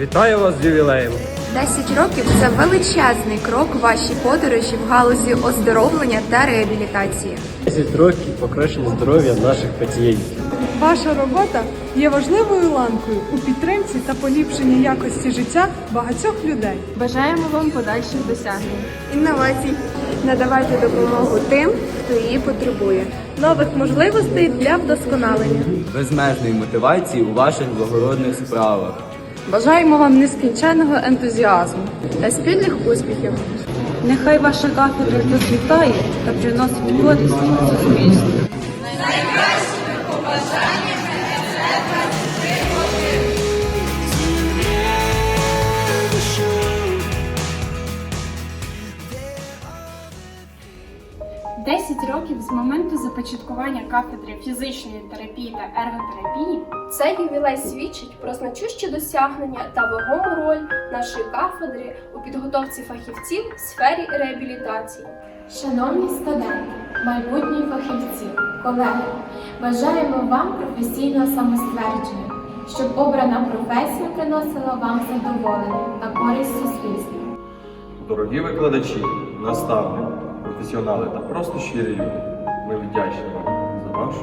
Вітаю вас з ювілеєм! 10 років це величезний крок у вашій подорожі в галузі оздоровлення та реабілітації. 10 років покращення здоров'я наших пацієнтів. Ваша робота є важливою ланкою у підтримці та поліпшенні якості життя багатьох людей. Бажаємо вам подальших досягнень. Інновацій. Надавайте допомогу тим, хто її потребує. Нових можливостей для вдосконалення. безмежної мотивації у ваших благородних справах. Бажаємо вам нескінченного ентузіазму. Та спільних успіхів. Нехай ваша кафедра процвітає та приносить користь суспільству. Десять років з моменту започаткування кафедри фізичної терапії та ерготерапії Цей ювілей свідчить про значущі досягнення та вагому роль нашої кафедри у підготовці фахівців в сфері реабілітації. Шановні студенти, майбутні фахівці, колеги, бажаємо вам професійного самоствердження, щоб обрана професія приносила вам задоволення та користь суспільству. Дорогі викладачі, наставники, професіонали та просто щирі люди, ми вдячні вам за вашу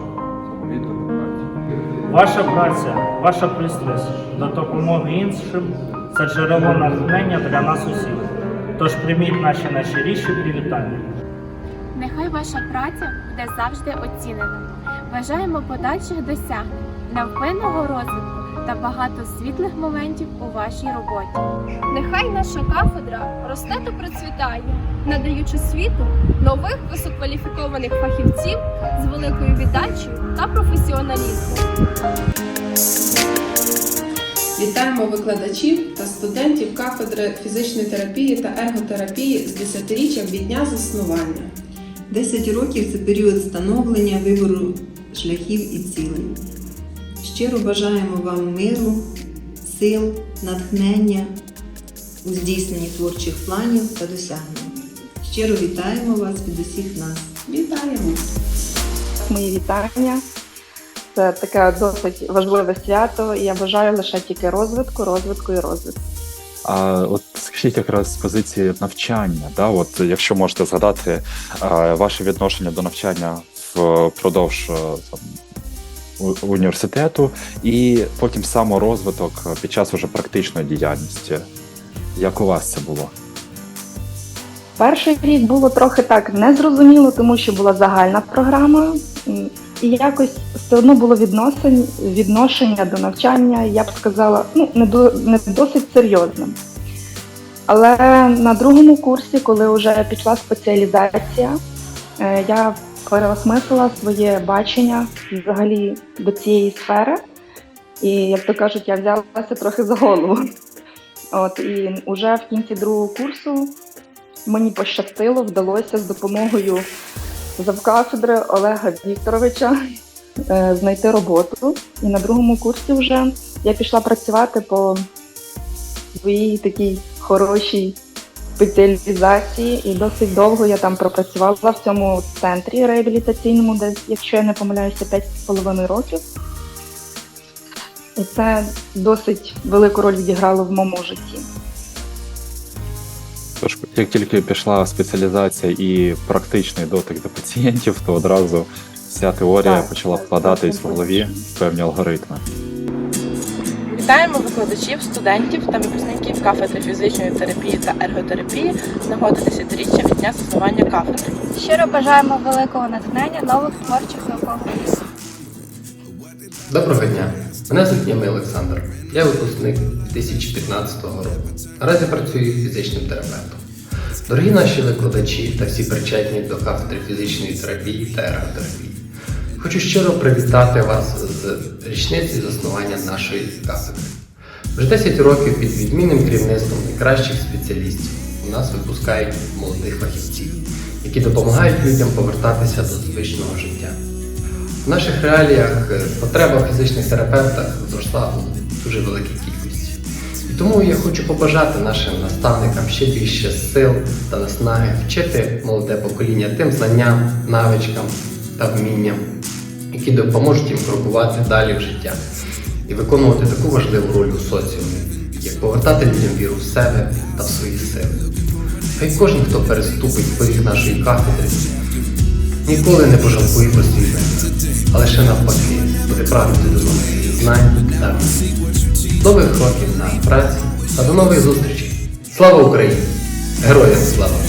самовіддану працю. Ваша праця, ваша пристрасть до допомоги іншим це джерело натхнення для нас усіх. Тож прийміть наші найщиріші привітання. Нехай ваша праця буде завжди оцінена. Бажаємо подальших досягнень, невпинного розвитку та багато світлих моментів у вашій роботі. Нехай наша кафедра росте та процвітає, надаючи світу нових висококваліфікованих фахівців з великою віддачею та професіоналізмом. Вітаємо викладачів та студентів кафедри фізичної терапії та ерготерапії з 10-річчям від дня заснування. 10 років це період становлення вибору шляхів і цілей. Щиро бажаємо вам миру, сил, натхнення у здійсненні творчих планів та досягнень. Щиро вітаємо вас від усіх нас. Вітаємо! Мої вітання. Це таке досить важливе свято, і я бажаю лише тільки розвитку, розвитку і розвитку. А от скажіть якраз з позиції навчання, да, от якщо можете згадати а, ваше відношення до навчання впродовж е, там, у- університету, і потім саморозвиток під час уже практичної діяльності. Як у вас це було? Перший рік було трохи так незрозуміло, тому що була загальна програма, і якось все одно було відношення до навчання, я б сказала, ну не не досить серйозним. Але на другому курсі, коли вже пішла спеціалізація, е, я переосмислила своє бачення взагалі до цієї сфери. І, як то кажуть, я взялася трохи за голову. От і вже в кінці другого курсу мені пощастило, вдалося з допомогою завкафедри Олега Вікторовича е, знайти роботу. І на другому курсі вже я пішла працювати по своїй такій хорошій спеціалізації, і досить довго я там пропрацювала в цьому центрі реабілітаційному, десь, якщо я не помиляюся, 5,5 років. І це досить велику роль відіграло в моєму житті. Як тільки пішла спеціалізація і практичний дотик до пацієнтів, то одразу вся теорія Так, почала вкладатись в голові в певні алгоритми. Вітаємо викладачів, студентів та випускників кафедри фізичної терапії та ерготерапії з нагоди десятиріччя від дня заснування кафедри. щиро бажаємо великого натхнення нових творчих наукових. Доброго дня! Мене звуть Ємий Олександр. Я випускник 2015 року. Наразі працюю фізичним терапевтом. Дорогі наші викладачі та всі причетні до кафедри фізичної терапії та ерготерапії. Хочу щиро привітати вас з річниці заснування нашої кафедри. Вже 10 років під відмінним керівництвом найкращих спеціалістів у нас випускають молодих фахівців, які допомагають людям повертатися до звичного життя. В наших реаліях потреба в фізичних терапевтах зросла у дуже великій кількості. Тому я хочу побажати нашим наставникам ще більше сил та наснаги вчити молоде покоління тим знанням, навичкам та вмінням, які допоможуть їм крокувати далі в життя і виконувати таку важливу роль у соціумі, як повертати людям віру в себе та в свої сили. Хай кожен, хто переступить поріг нашої кафедри, ніколи не пожалкує про свій але лише навпаки буде прагнути до нових знань та нових років на праці та до нових зустрічей. Слава Україні! Героям слава!